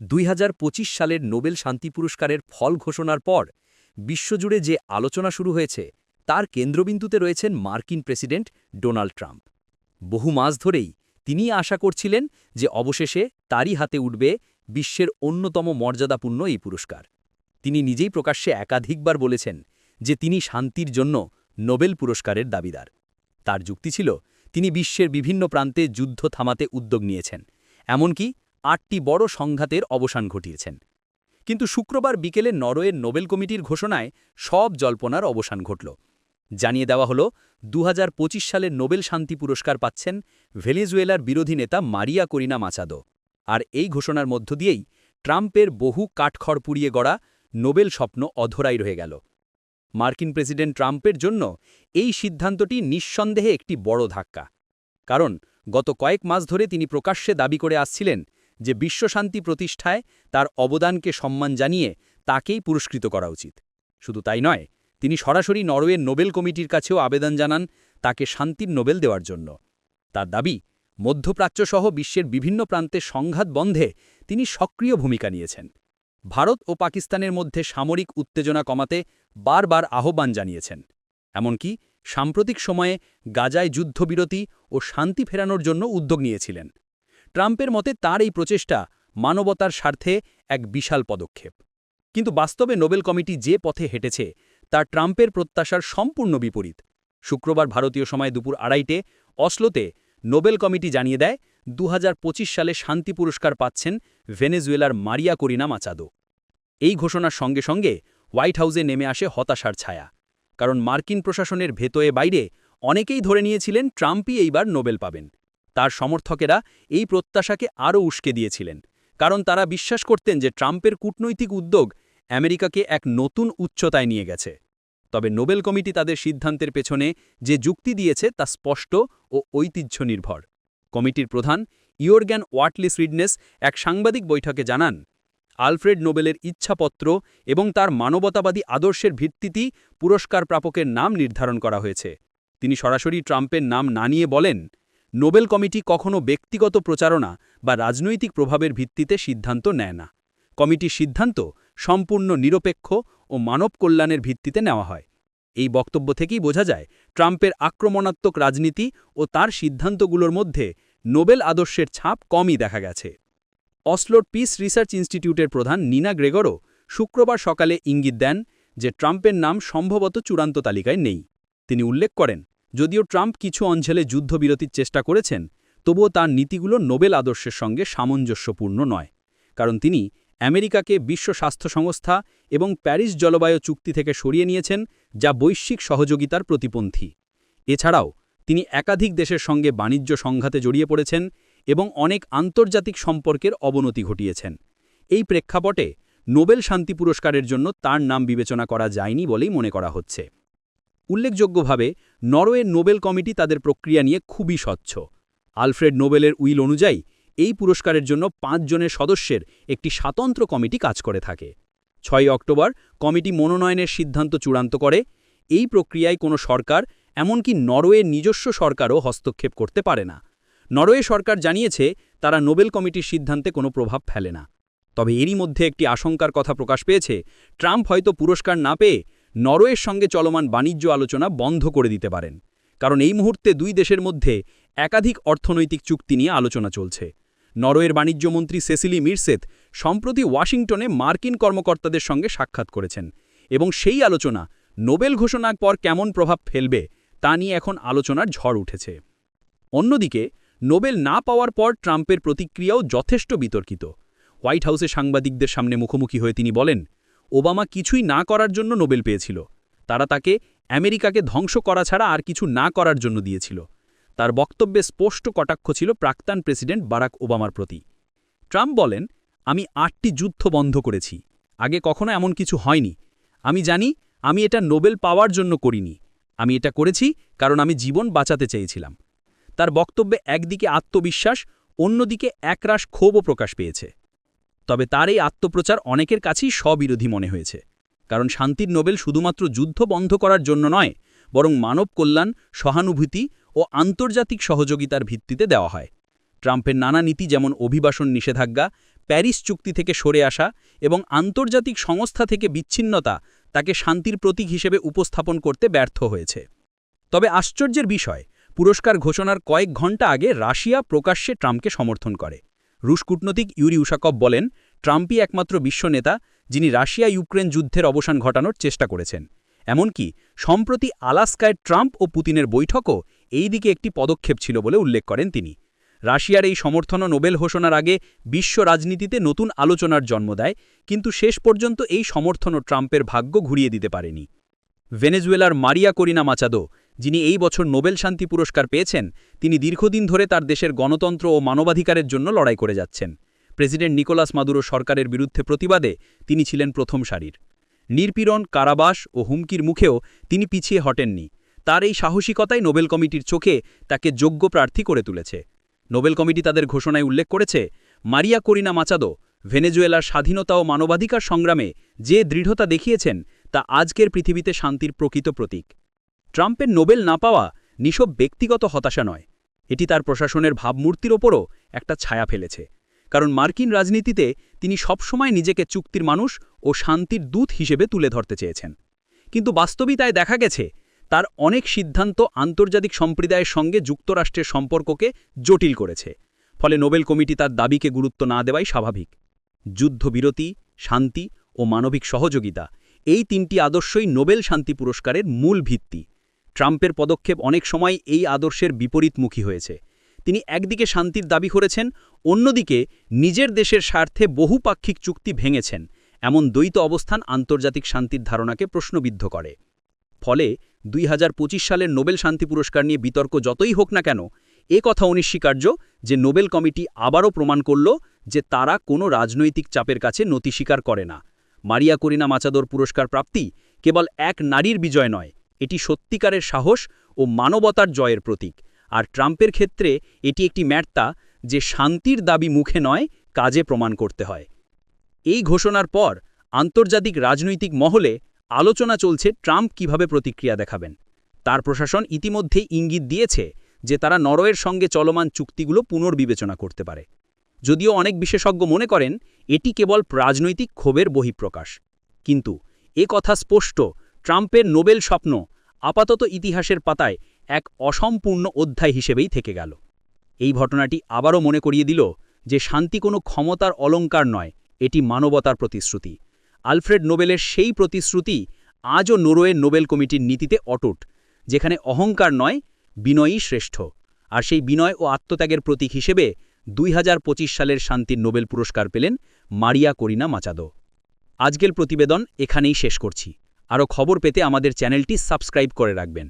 দুই হাজার পঁচিশ সালের নোবেল শান্তি পুরস্কারের ফল ঘোষণার পর বিশ্বজুড়ে যে আলোচনা শুরু হয়েছে, তার কেন্দ্রবিন্দুতে রয়েছেন মার্কিন প্রেসিডেন্ট ডোনাল্ড ট্রাম্প। বহু মাস ধরেই তিনি আশা করছিলেন যে অবশেষে তারই হাতে উঠবে বিশ্বের অন্যতম মর্যাদাপূর্ণ এই পুরস্কার। তিনি নিজেই প্রকাশ্যে একাধিকবার বলেছেন যে তিনি শান্তির জন্য নোবেল পুরস্কারের দাবিদার। তার যুক্তি ছিল, তিনি বিশ্বের বিভিন্ন প্রান্তে যুদ্ধ থামাতে উদ্যোগ নিয়েছেন, এমনকি আটটি বড় সংঘাতের অবসান ঘটিয়েছেন। কিন্তু শুক্রবার বিকেলে নরওয়ের নোবেল কমিটির ঘোষণায় সব জল্পনার অবসান ঘটল। জানিয়ে দেওয়া হল দু সালের নোবেল শান্তি পুরস্কার পাচ্ছেন ভেনেজুয়েলার বিরোধী নেতা মারিয়া করিনা মাচাদো। আর এই ঘোষণার মধ্য দিয়েই ট্রাম্পের বহু কাঠখড় পুড়িয়ে গড়া নোবেল স্বপ্ন অধরাই রয়ে গেল। মার্কিন প্রেসিডেন্ট ট্রাম্পের জন্য এই সিদ্ধান্তটি নিঃসন্দেহে একটি বড় ধাক্কা। কারণ গত কয়েক মাস ধরে তিনি প্রকাশ্যে দাবি করে আসছিলেন যে বিশ্বশান্তি প্রতিষ্ঠায় তার অবদানকে সম্মান জানিয়ে তাকেই পুরস্কৃত করা উচিত। শুধু তাই নয়, তিনি সরাসরি নরওয়ের নোবেল কমিটির কাছেও আবেদন জানান তাকে শান্তির নোবেল দেওয়ার জন্য। তার দাবি, মধ্যপ্রাচ্যসহ বিশ্বের বিভিন্ন প্রান্তে সংঘাত বন্ধে তিনি সক্রিয় ভূমিকা নিয়েছেন। ভারত ও পাকিস্তানের মধ্যে সামরিক উত্তেজনা কমাতে বারবার আহ্বান জানিয়েছেন। এমনকি সাম্প্রতিক সময়ে গাজায় যুদ্ধবিরতি ও শান্তি ফেরানোর জন্য উদ্যোগ নিয়েছিলেন। ট্রাম্পের মতে তার এই প্রচেষ্টা মানবতার স্বার্থে এক বিশাল পদক্ষেপ। কিন্তু বাস্তবে নোবেল কমিটি যে পথে হেঁটেছে, তা ট্রাম্পের প্রত্যাশার সম্পূর্ণ বিপরীত। শুক্রবার ভারতীয় সময় দুপুর আড়াইটে অসলোতে নোবেল কমিটি জানিয়ে দেয় দু হাজার পঁচিশ সালে শান্তি পুরস্কার পাচ্ছেন ভেনেজুয়েলার মারিয়া করিনা মাচাদো। এই ঘোষণার সঙ্গে সঙ্গে হোয়াইট হাউসে নেমে আসে হতাশার ছায়া। কারণ মার্কিন প্রশাসনের ভেতয়ে বাইরে অনেকেই ধরে নিয়েছিলেন ট্রাম্পই এইবার নোবেল পাবেন। তার সমর্থকেরা এই প্রত্যাশাকে আরও উস্কে দিয়েছিলেন, কারণ তারা বিশ্বাস করতেন যে ট্রাম্পের কূটনৈতিক উদ্যোগ আমেরিকাকে এক নতুন উচ্চতায় নিয়ে গেছে। তবে নোবেল কমিটি তাদের সিদ্ধান্তের পেছনে যে যুক্তি দিয়েছে তা স্পষ্ট ও ঐতিহ্য নির্ভর কমিটির প্রধান ইয়োরগ্যান ওয়াটলিস রিডনেস এক সাংবাদিক বৈঠকে জানান, আলফ্রেড নোবেলের ইচ্ছাপত্র এবং তার মানবতাবাদী আদর্শের ভিত্তিতেই পুরস্কার প্রাপকের নাম নির্ধারণ করা হয়েছে। তিনি সরাসরি ট্রাম্পের নাম না নিয়ে বলেন নোবেল কমিটি কখনও ব্যক্তিগত প্রচারণা বা রাজনৈতিক প্রভাবের ভিত্তিতে সিদ্ধান্ত নেয় না। কমিটির সিদ্ধান্ত সম্পূর্ণ নিরপেক্ষ ও মানব কল্যাণের ভিত্তিতে নেওয়া হয়। এই বক্তব্য থেকেই বোঝা যায়, ট্রাম্পের আক্রমণাত্মক রাজনীতি ও তার সিদ্ধান্তগুলোর মধ্যে নোবেল আদর্শের ছাপ কমই দেখা গেছে। অসলোর পিস রিসার্চ ইনস্টিটিউটের প্রধান নিনা গ্রেগরও শুক্রবার সকালে ইঙ্গিত দেন যে ট্রাম্পের নাম সম্ভবত চূড়ান্ত তালিকায় নেই। তিনি উল্লেখ করেন যদিও ট্রাম্প কিছু অঞ্চলে যুদ্ধবিরতির চেষ্টা করেছেন, তবুও তার নীতিগুলো নোবেল আদর্শের সঙ্গে সামঞ্জস্যপূর্ণ নয়, কারণ তিনি আমেরিকাকে বিশ্ব স্বাস্থ্য সংস্থা এবং প্যারিস জলবায়ু চুক্তি থেকে সরিয়ে নিয়েছেন, যা বৈশ্বিক সহযোগিতার প্রতিপন্থী। এছাড়াও, তিনি একাধিক দেশের সঙ্গে বাণিজ্য সংঘাতে জড়িয়ে পড়েছেন এবং অনেক আন্তর্জাতিক সম্পর্কের অবনতি ঘটিয়েছেন। এই প্রেক্ষাপটে নোবেল শান্তি পুরস্কারের জন্য তার নাম বিবেচনা করা যায়নি বলেই মনে করা হচ্ছে। উল্লেখযোগ্যভাবে, নরওয়ের নোবেল কমিটি তাদের প্রক্রিয়া নিয়ে খুবই স্বচ্ছ। আলফ্রেড নোবেলের উইল অনুযায়ী, এই পুরস্কারের জন্য পাঁচজনের সদস্যের একটি স্বাতন্ত্র কমিটি কাজ করে থাকে। ছয় অক্টোবর কমিটি মনোনয়নের সিদ্ধান্ত চূড়ান্ত করে। এই প্রক্রিয়ায় কোনো সরকার, এমনকি নরওয়ের নিজস্ব সরকারও হস্তক্ষেপ করতে পারে না। নরওয়ে সরকার জানিয়েছে, তারা নোবেল কমিটির সিদ্ধান্তে কোনো প্রভাব ফেলে না। তবে এরই মধ্যে একটি আশঙ্কার কথা প্রকাশ পেয়েছে, ট্রাম্প হয়তো পুরস্কার না পেয়ে নরওয়ের সঙ্গে চলমান বাণিজ্য আলোচনা বন্ধ করে দিতে পারেন, কারণ এই মুহূর্তে দুই দেশের মধ্যে একাধিক অর্থনৈতিক চুক্তি নিয়ে আলোচনা চলছে। নরওয়ের বাণিজ্যমন্ত্রী সেসিলি মিরসেথ সম্প্রতি ওয়াশিংটনে মার্কিন কর্মকর্তাদের সঙ্গে সাক্ষাৎ করেছেন এবং সেই আলোচনা নোবেল ঘোষণার পর কেমন প্রভাব ফেলবে তা নিয়ে এখন আলোচনার ঝড় উঠেছে। অন্যদিকে, নোবেল না পাওয়ার পর ট্রাম্পের প্রতিক্রিয়াও যথেষ্ট বিতর্কিত। হোয়াইট হাউসে সাংবাদিকদের সামনে মুখোমুখি হয়ে তিনি বলেন ওবামা কিছুই না করার জন্য নোবেল পেয়েছিল। তারা তাকে আমেরিকাকে ধ্বংস করা ছাড়া আর কিছু না করার জন্য দিয়েছিল। তার বক্তব্যে স্পষ্ট কটাক্ষ ছিল প্রাক্তন প্রেসিডেন্ট বারাক ওবামার প্রতি। ট্রাম্প বলেন, আমি আটটি যুদ্ধ বন্ধ করেছি। আগে কখনো এমন কিছু হয়নি। আমি জানি, আমি এটা নোবেল পাওয়ার জন্য করিনি। আমি এটা করেছি কারণ আমি জীবন বাঁচাতে চেয়েছিলাম। তার বক্তব্যে একদিকে আত্মবিশ্বাস, অন্যদিকে একরাশ ক্ষোভও প্রকাশ পেয়েছে। তবে তার এই আত্মপ্রচার অনেকের কাছেই স্ববিরোধী মনে হয়েছে। কারণ শান্তির নোবেল শুধুমাত্র যুদ্ধ বন্ধ করার জন্য নয়, বরং মানব কল্যাণ, সহানুভূতি ও আন্তর্জাতিক সহযোগিতার ভিত্তিতে দেওয়া হয়। ট্রাম্পের নানা নীতি যেমন অভিবাসন নিষেধাজ্ঞা, প্যারিস চুক্তি থেকে সরে আসা এবং আন্তর্জাতিক সংস্থা থেকে বিচ্ছিন্নতা তাকে শান্তির প্রতীক হিসেবে উপস্থাপন করতে ব্যর্থ হয়েছে। তবে আশ্চর্যের বিষয়, পুরস্কার ঘোষণার কয়েক ঘণ্টা আগে রাশিয়া প্রকাশ্যে ট্রাম্পকে সমর্থন করে। রুশ কূটনৈতিক ইউরি উশাকভ বলেন, ট্রাম্পই একমাত্র বিশ্ব নেতা যিনি রাশিয়া ইউক্রেন যুদ্ধের অবসান ঘটানোর চেষ্টা করেছেন। এমনকি সম্প্রতি আলাস্কায় ট্রাম্প ও পুতিনের বৈঠকও এই দিকে একটি পদক্ষেপ ছিল বলে উল্লেখ করেন তিনি। রাশিয়ার এই সমর্থন নোবেল ঘোষণার আগে বিশ্ব রাজনীতিতে নতুন আলোচনার জন্ম দেয়, কিন্তু শেষ পর্যন্ত এই সমর্থনও ট্রাম্পের ভাগ্য ঘুরিয়ে দিতে পারেনি। ভেনেজুয়েলার মারিয়া করিনা মাচাদো যিনি এই বছর নোবেল শান্তি পুরস্কার পেয়েছেন, তিনি দীর্ঘদিন ধরে তার দেশের গণতন্ত্র ও মানবাধিকারের জন্য লড়াই করে যাচ্ছেন। প্রেসিডেন্ট নিকোলাস মাদুরো সরকারের বিরুদ্ধে প্রতিবাদে তিনি ছিলেন প্রথম সারির। নির্পীড়ন, কারাবাস ও হুমকির মুখেও তিনি পিছিয়ে হটেননি। তার এই সাহসিকতাই নোবেল কমিটির চোখে তাকে যোগ্য প্রার্থী করে তুলেছে। নোবেল কমিটি তাদের ঘোষণায় উল্লেখ করেছে, মারিয়া করিনা মাচাদো, ভেনেজুয়েলার স্বাধীনতা ও মানবাধিকার সংগ্রামে যে দৃঢ়তা দেখিয়েছেন, তা আজকের পৃথিবীতে শান্তির প্রকৃত প্রতীক। ট্রাম্পের নোবেল না পাওয়া নিশব ব্যক্তিগত হতাশা নয়। এটি তার প্রশাসনের ভাবমূর্তির ওপরও একটা ছায়া ফেলেছে। কারণ মার্কিন রাজনীতিতে তিনি সবসময় নিজেকে চুক্তির মানুষ ও শান্তির দূত হিসেবে তুলে ধরতে চেয়েছেন। কিন্তু বাস্তবিতায় দেখা গেছে, তার অনেক সিদ্ধান্ত আন্তর্জাতিক সম্প্রদায়ের সঙ্গে যুক্তরাষ্ট্রের সম্পর্ককে জটিল করেছে। ফলে নোবেল কমিটি তার দাবিকে গুরুত্ব না দেওয়াই স্বাভাবিক। যুদ্ধবিরতি, শান্তি ও মানবিক সহযোগিতা এই তিনটি আদর্শই নোবেল শান্তি পুরস্কারের মূল ভিত্তি। ট্রাম্পের পদক্ষেপ অনেক সময় এই আদর্শের বিপরীতমুখী হয়েছে। তিনি একদিকে শান্তির দাবি করেছেন, অন্যদিকে নিজের দেশের স্বার্থে বহুপাক্ষিক চুক্তি ভেঙেছেন। এমন দ্বৈত অবস্থান আন্তর্জাতিক শান্তির ধারণাকে প্রশ্নবিদ্ধ করে। ফলে দুই হাজার পঁচিশ সালের নোবেল শান্তি পুরস্কার নিয়ে বিতর্ক যতই হোক না কেন, এ কথা অনিস্বীকার্য যে নোবেল কমিটি আবারও প্রমাণ করল যে তারা কোনো রাজনৈতিক চাপের কাছে নতি স্বীকার করে না। মারিয়া করিনা মাচাদোর পুরস্কার প্রাপ্তি কেবল এক নারীর বিজয় নয় এটি সত্যিকারের সাহস ও মানবতার জয়ের প্রতীক। আর ট্রাম্পের ক্ষেত্রে এটি একটি ম্যাটতা যে শান্তির দাবি মুখে নয়, কাজে প্রমাণ করতে হয়। এই ঘোষণার পর আন্তর্জাতিক রাজনৈতিক মহলে আলোচনা চলছে ট্রাম্প কীভাবে প্রতিক্রিয়া দেখাবেন। তার প্রশাসন ইতিমধ্যেই ইঙ্গিত দিয়েছে যে তারা নরওয়ের সঙ্গে চলমান চুক্তিগুলো পুনর্বিবেচনা করতে পারে। যদিও অনেক বিশেষজ্ঞ মনে করেন, এটি কেবল রাজনৈতিক ক্ষোভের বহিঃপ্রকাশ। কিন্তু এ কথা স্পষ্ট, ট্রাম্পের নোবেল স্বপ্ন আপাতত ইতিহাসের পাতায় এক অসম্পূর্ণ অধ্যায় হিসেবেই থেকে গেল। এই ঘটনাটি আবারও মনে করিয়ে দিল যে শান্তি কোনো ক্ষমতার অলঙ্কার নয়, এটি মানবতার প্রতিশ্রুতি। আলফ্রেড নোবেলের সেই প্রতিশ্রুতি আজও নরওয়ের নোবেল কমিটির নীতিতে অটুট, যেখানে অহংকার নয়, বিনয়ই শ্রেষ্ঠ। আর সেই বিনয় ও আত্মত্যাগের প্রতীক হিসেবে দুই হাজার পঁচিশ সালের শান্তির নোবেল পুরস্কার পেলেন মারিয়া করিনা মাচাদো। আজকের প্রতিবেদন এখানেই শেষ করছি। আরও খবর পেতে আমাদের চ্যানেলটি সাবস্ক্রাইব করে রাখবেন।